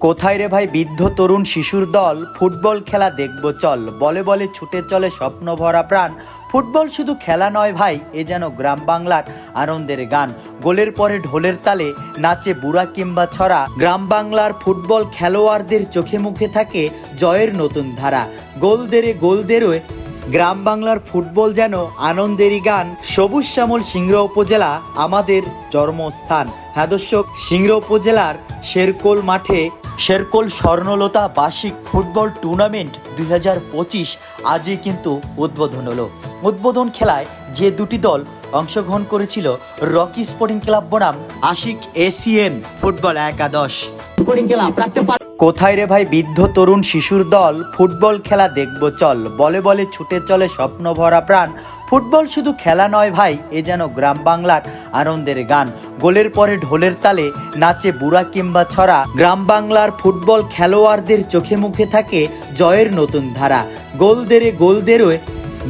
কোথায় রে ভাই বৃদ্ধ তরুণ শিশুর দল? ফুটবল খেলা দেখব, চল। বলে বলে ছুটে চলে স্বপ্ন ভরা প্রাণ। ফুটবল শুধু খেলা নয় ভাই, এ যেন গ্রাম বাংলার আনন্দের গান। গোলের পরে ঢোলের তালে নাচে বুড়া কিংবা ছড়া। গ্রাম বাংলার ফুটবল খেলোয়াড়দের চোখে মুখে থাকে জয়ের নতুন ধারা। গোল দেরে গোল দেরোয় গ্রাম বাংলার ফুটবল যেন আনন্দেরই গান। সবুজ শ্যামল সিংড়া উপজেলা আমাদের জন্মস্থান। হ্যাঁ দর্শক, সিংড়া উপজেলার শেরকোল মাঠে শেরকোল স্বর্ণলতা বার্ষিক ফুটবল টুর্নামেন্ট দুই হাজার পঁচিশ আজই কিন্তু উদ্বোধন হলো। উদ্বোধন খেলায় যে দুটি দল অংশগ্রহণ করেছিল রকি স্পোর্টিং ক্লাব বনাম আশিক এসিএন ফুটবল একাদশ। কোথায় রে ভাই বৃদ্ধ তরুণ শিশুর দল? ফুটবল খেলা দেখব চল। বলে বলে ছুটে চলে স্বপ্ন ভরা প্রাণ। ফুটবল শুধু খেলা নয় ভাই, এ যেন গ্রাম বাংলার আনন্দের গান। গোলের পরে ঢোলের তালে নাচে বুড়া কিংবা ছড়া, গ্রাম বাংলার ফুটবল খেলোয়াড়দের চোখে মুখে থাকে জয়ের নতুন ধারা। গোল দেরে গোল দেরোয়,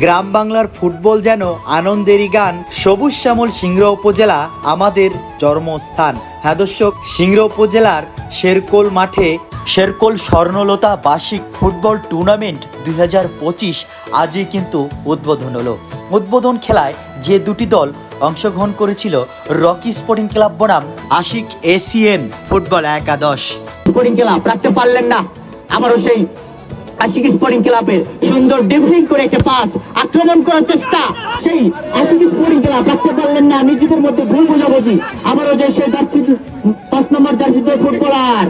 গ্রাম বাংলার ফুটবল যেন আনন্দেরই গান। সবুজ শ্যামল সিংড়া উপজেলা আমাদের জন্মস্থান। হ্যাঁ দর্শক, সিংড়া উপজেলার শেরকোল মাঠে শেরকোল স্বর্ণলতা বার্ষিক ফুটবল টুর্নামেন্ট দুই হাজার পঁচিশ আজই কিন্তু উদ্বোধন হলো। উদ্বোধন খেলায় যে দুটি দল অংশগ্রহণ করেছিল রকি স্পোর্টিং ক্লাব বনাম আশিক এসিএন ফুটবল একাদশ। স্পোর্টিং ক্লাব, রাখতে পারলেন না। আবারও সেই আশিক স্পোর্টিং ক্লাবের সুন্দর ডিফলিং করে একটা পাস, আক্রমণ করার চেষ্টা। সেই আশিক স্পোর্টিং ক্লাব, রাখতে পারলেন না। নিজেদের মধ্যে ভুল বোঝাবুঝি। আবারও যে সেই জার্সি পাঁচ নম্বর জার্সিতে ফুটবলার।